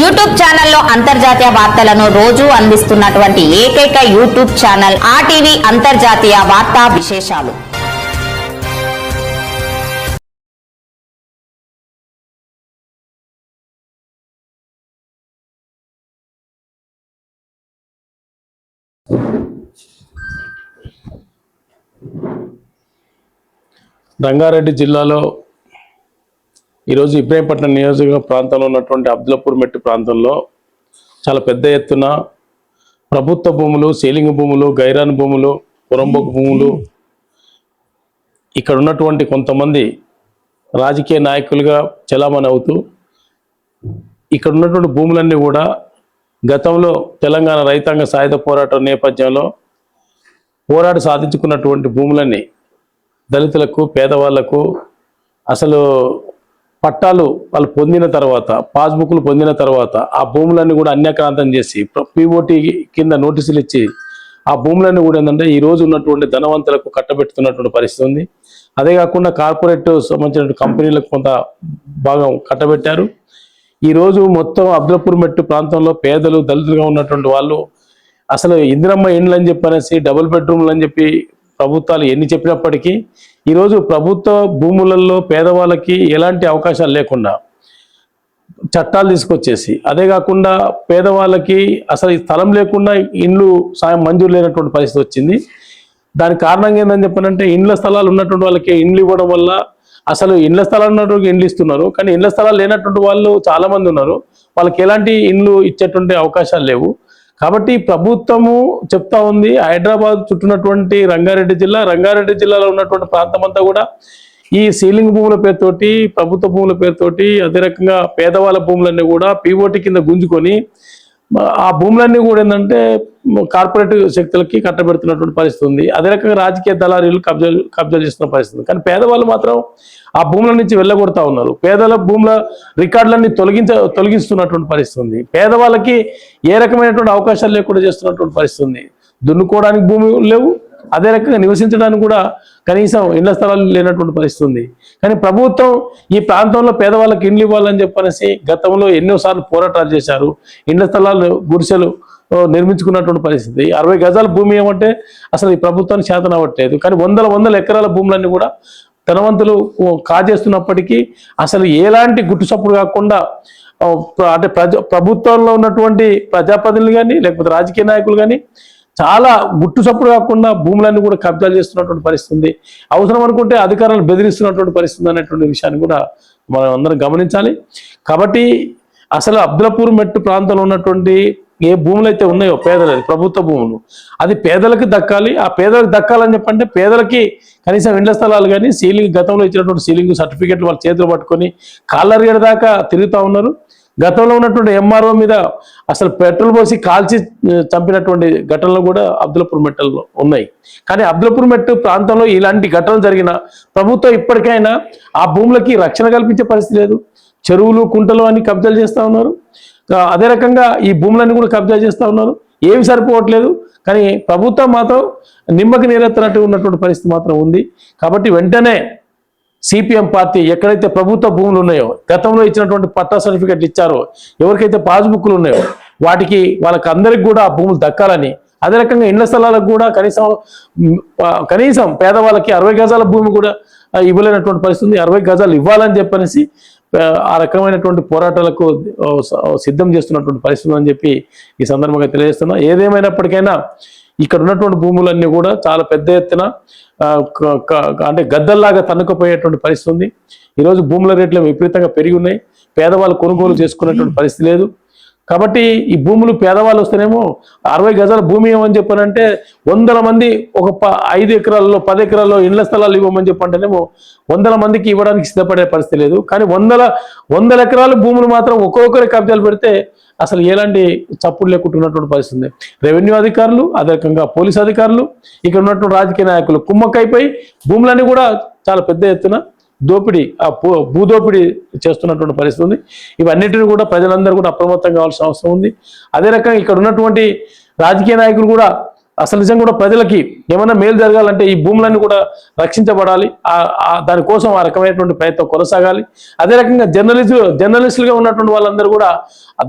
YouTube ఛానల్లో అంతర్జాతీయ వార్తలను రోజు అందిస్తున్నటువంటి ఏకైక యూట్యూబ్ ఛానల్ ఆర్టీవీ అంతర్జాతీయ వార్తా విశేషాలు. రంగారెడ్డి జిల్లాలో ఈరోజు ఇబ్రాహీంపట్నం నియోజక ప్రాంతంలో ఉన్నటువంటి అబ్దులపూర్ మెట్టు ప్రాంతంలో చాలా పెద్ద ఎత్తున ప్రభుత్వ భూములు సీలింగ్ భూములు గైరాన్ భూములు పురంబొక్ భూములు ఇక్కడ ఉన్నటువంటి కొంతమంది రాజకీయ నాయకులుగా చలామణి అవుతూ ఇక్కడ ఉన్నటువంటి భూములన్నీ కూడా గతంలో తెలంగాణ రైతాంగ సాయుధ పోరాటం నేపథ్యంలో పోరాడి సాధించుకున్నటువంటి భూములన్నీ దళితులకు పేదవాళ్ళకు అసలు పట్టాలు వాళ్ళు పొందిన తర్వాత పాస్బుక్లు పొందిన తర్వాత ఆ భూములన్నీ కూడా అన్యాక్రాంతం చేసి పీఓటీ కింద నోటీసులు ఇచ్చి ఆ భూములన్నీ కూడా ఏంటంటే ఈ రోజు ఉన్నటువంటి ధనవంతులకు కట్టబెట్టుతున్నటువంటి పరిస్థితి ఉంది. అదే కాకుండా కార్పొరేట్ సంబంధించిన కంపెనీలకు కొంత భాగం కట్టబెట్టారు. ఈ రోజు మొత్తం అబ్దుల్పూర్ మెట్టు ప్రాంతంలో పేదలు దళితులుగా ఉన్నటువంటి వాళ్ళు అసలు ఇందిరమ్మ ఇండ్లు అని చెప్పనేసి డబుల్ బెడ్రూమ్లు అని చెప్పి ప్రభుత్వాలు ఎన్ని చెప్పినప్పటికీ ఈరోజు ప్రభుత్వ భూములలో పేదవాళ్ళకి ఎలాంటి అవకాశాలు లేకుండా చట్టాలు తీసుకొచ్చేసి అదే కాకుండా పేదవాళ్ళకి అసలు ఈ స్థలం లేకుండా ఇండ్లు సాయం మంజూరు లేనటువంటి పరిస్థితి వచ్చింది. దానికి కారణంగా ఏందని చెప్పనంటే ఇండ్ల స్థలాలు ఉన్నటువంటి వాళ్ళకి ఇండ్లు ఇవ్వడం వల్ల అసలు ఇండ్ల స్థలాలు ఉన్నటువంటి ఇండ్లు ఇస్తున్నారు. కానీ ఇండ్ల స్థలాలు లేనటువంటి వాళ్ళు చాలామంది ఉన్నారు. వాళ్ళకి ఎలాంటి ఇండ్లు ఇచ్చేటువంటి అవకాశాలు లేవు. కాబట్టి ప్రభుత్వము చెప్తా ఉంది హైదరాబాద్ చుట్టున్నటువంటి రంగారెడ్డి జిల్లా రంగారెడ్డి జిల్లాలో ఉన్నటువంటి ప్రాంతం అంతా కూడా ఈ సీలింగ్ భూముల పేరుతోటి ప్రభుత్వ భూముల పేరుతోటి అదే రకంగా పేదవాళ్ళ భూములన్నీ కూడా పీఓటి కింద గుంజుకొని ఆ భూములన్నీ కూడా ఏంటంటే కార్పొరేట్ శక్తులకి కట్టబెడుతున్నటువంటి పరిస్థితి ఉంది. అదే రకంగా రాజకీయ దళారీలు కబ్జా కబ్జా చేస్తున్న పరిస్థితి ఉంది. కానీ పేదవాళ్ళు మాత్రం ఆ భూముల నుంచి వెళ్ళగొడతా ఉన్నారు. పేదల భూముల రికార్డులన్నీ తొలగించ తొలగిస్తున్నటువంటి పరిస్థితి ఉంది. పేదవాళ్ళకి ఏ రకమైనటువంటి అవకాశాలు లేకుండా చేస్తున్నటువంటి పరిస్థితి ఉంది. దున్నుకోవడానికి భూమి లేవు అదే రకంగా నివసించడానికి కూడా కనీసం ఇళ్ళ స్థలాలు లేనటువంటి పరిస్థితి ఉంది. కానీ ప్రభుత్వం ఈ ప్రాంతంలో పేదవాళ్ళకి ఇండ్లు ఇవ్వాలని చెప్పనేసి గతంలో ఎన్నోసార్లు పోరాటాలు చేశారు. ఇండ్ల స్థలాలు గుడిసెలు నిర్మించుకున్నటువంటి పరిస్థితి. అరవై గజాల భూమి ఏమంటే అసలు ఈ ప్రభుత్వానికి చేతన అవ్వట్లేదు. కానీ వందల వందల ఎకరాల భూములన్నీ కూడా ధనవంతులు కాజేస్తున్నప్పటికీ అసలు ఎలాంటి గుట్టుచప్పుడు కాకుండా అంటే ప్రజ ప్రభుత్వంలో ఉన్నటువంటి ప్రజాప్రతినిధులు కానీ లేకపోతే రాజకీయ నాయకులు కానీ చాలా గుట్టు చప్పుడు కాకుండా భూములన్నీ కూడా కబ్జాలు చేస్తున్నటువంటి పరిస్థితి ఉంది. అవసరం అనుకుంటే అధికారులను బెదిరిస్తున్నటువంటి పరిస్థితి అనేటువంటి విషయాన్ని కూడా మనం అందరం గమనించాలి. కాబట్టి అసలు అబ్దులపూర్ మెట్టు ప్రాంతంలో ఉన్నటువంటి ఏ భూములు అయితే ఉన్నాయో పేదలది ప్రభుత్వ భూములు అది పేదలకు దక్కాలి. ఆ పేదలకు దక్కాలని చెప్పంటే పేదలకి కనీసం ఇండ్ల స్థలాలు కానీ సీలింగ్ గతంలో ఇచ్చినటువంటి సీలింగ్ సర్టిఫికెట్లు వాళ్ళ చేతులు పట్టుకొని కాళ్ళరిగడ దాకా తిరుగుతూ ఉన్నారు. గతంలో ఉన్నటువంటి ఎంఆర్ఓ మీద అసలు పెట్రోల్ పోసి కాల్చి చంపినటువంటి ఘటనలు కూడా అబ్దుల్పూర్ మెట్టల్లో ఉన్నాయి. కానీ అబ్దుల్పూర్ మెట్టు ప్రాంతంలో ఇలాంటి ఘటనలు జరిగిన ప్రభుత్వం ఇప్పటికైనా ఆ భూములకి రక్షణ కల్పించే పరిస్థితి లేదు. చెరువులు కుంటలు అన్ని కబ్జాలు చేస్తూ ఉన్నారు. అదే రకంగా ఈ భూములన్నీ కూడా కబ్జా చేస్తూ ఉన్నారు. ఏమి సరిపోవట్లేదు. కానీ ప్రభుత్వం మాత్రం నిమ్మకి నీరెత్తనట్టు ఉన్నటువంటి పరిస్థితి మాత్రం ఉంది. కాబట్టి వెంటనే సిపిఎం పార్టీ ఎక్కడైతే ప్రభుత్వ భూములు ఉన్నాయో గతంలో ఇచ్చినటువంటి పట్టా సర్టిఫికెట్లు ఇచ్చారో ఎవరికైతే పాస్బుక్లు ఉన్నాయో వాటికి వాళ్ళకి అందరికి కూడా ఆ భూములు దక్కాలని అదే రకంగా ఇండ్ల స్థలాలకు కూడా కనీసం కనీసం పేదవాళ్ళకి అరవై గజాల భూమి కూడా ఇవ్వలేనటువంటి పరిస్థితి అరవై గజాలు ఇవ్వాలని చెప్పనేసి ఆ, రకమైనటువంటి పోరాటాలకు సిద్ధం చేస్తున్నటువంటి పరిస్థితి అని చెప్పి ఈ సందర్భంగా తెలియజేస్తున్నా. ఏదేమైనప్పటికైనా ఇక్కడ ఉన్నటువంటి భూములన్నీ కూడా చాలా పెద్ద ఎత్తున అంటే గద్దల్లాగా తన్నుకుపోయేటువంటి పరిస్థితి ఉంది. ఈరోజు భూముల రేట్లు విపరీతంగా పెరిగి ఉన్నాయి. పేదవాళ్ళు కొనుగోలు చేసుకునేటువంటి పరిస్థితి లేదు. కాబట్టి ఈ భూములు పేదవాళ్ళు వస్తేనేమో అరవై గజాల భూమి ఏమని చెప్పానంటే వందల మంది ఒక ప ఐదు ఎకరాల్లో పది ఎకరాల్లో ఇళ్ళ స్థలాలు ఇవ్వమని చెప్పంటేనేమో వందల మందికి ఇవ్వడానికి సిద్ధపడే పరిస్థితి లేదు. కానీ వందల వందల ఎకరాల భూములు మాత్రం ఒక్కొక్కరి కబ్జాలు పెడితే అసలు ఎలాంటి చప్పుడు లేకుంటున్నటువంటి పరిస్థితి ఉంది. రెవెన్యూ అధికారులు అదే రకంగా పోలీస్ అధికారులు ఇక్కడ ఉన్నటువంటి రాజకీయ నాయకులు కుమ్మక్కైపోయి భూములన్నీ కూడా చాలా పెద్ద ఎత్తున దోపిడీ ఆ భూ భూదోపిడీ చేస్తున్నటువంటి పరిస్థితి ఉంది. ఇవన్నిటిని కూడా ప్రజలందరూ కూడా అప్రమత్తం కావాల్సిన అవసరం ఉంది. అదే రకంగా ఇక్కడ ఉన్నటువంటి రాజకీయ నాయకులు కూడా అసలు నిజంగా కూడా ప్రజలకి ఏమైనా మేలు జరగాలంటే ఈ భూములన్నీ కూడా రక్షించబడాలి. దానికోసం ఆ రకమైనటువంటి ప్రయత్నం కొనసాగాలి. అదే రకంగా జర్నలిస్ట్ జర్నలిస్టులుగా ఉన్నటువంటి వాళ్ళందరూ కూడా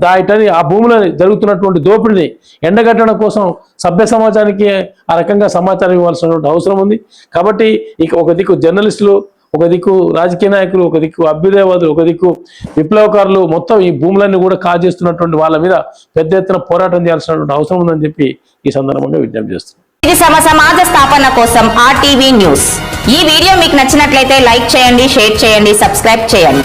దాటని ఆ భూములని జరుగుతున్నటువంటి దోపిడిని ఎండగట్టడం కోసం సభ్య సమాజానికి ఆ రకంగా సమాచారం ఇవ్వాల్సినటువంటి అవసరం ఉంది. కాబట్టి ఇక ఒక దిక్కు జర్నలిస్టులు ఒక దిక్కు రాజకీయ నాయకులు ఒక దిక్కు అభ్యుదయవాదులు ఒక దిక్కు విప్లవకారులు మొత్తం ఈ భూములన్నీ కూడా కాజేస్తున్నటువంటి వాళ్ళ మీద పెద్ద ఎత్తున పోరాటం చేయాల్సినటువంటి అవసరం ఉందని చెప్పి ఈ సందర్భంగా విజ్ఞప్తి చేస్తున్నాను ఇది సమ సమాజ స్థాపన కోసం ఆర్టీవీ న్యూస్. ఈ వీడియో మీకు నచ్చినట్లయితే లైక్ చేయండి షేర్ చేయండి సబ్స్క్రైబ్ చేయండి.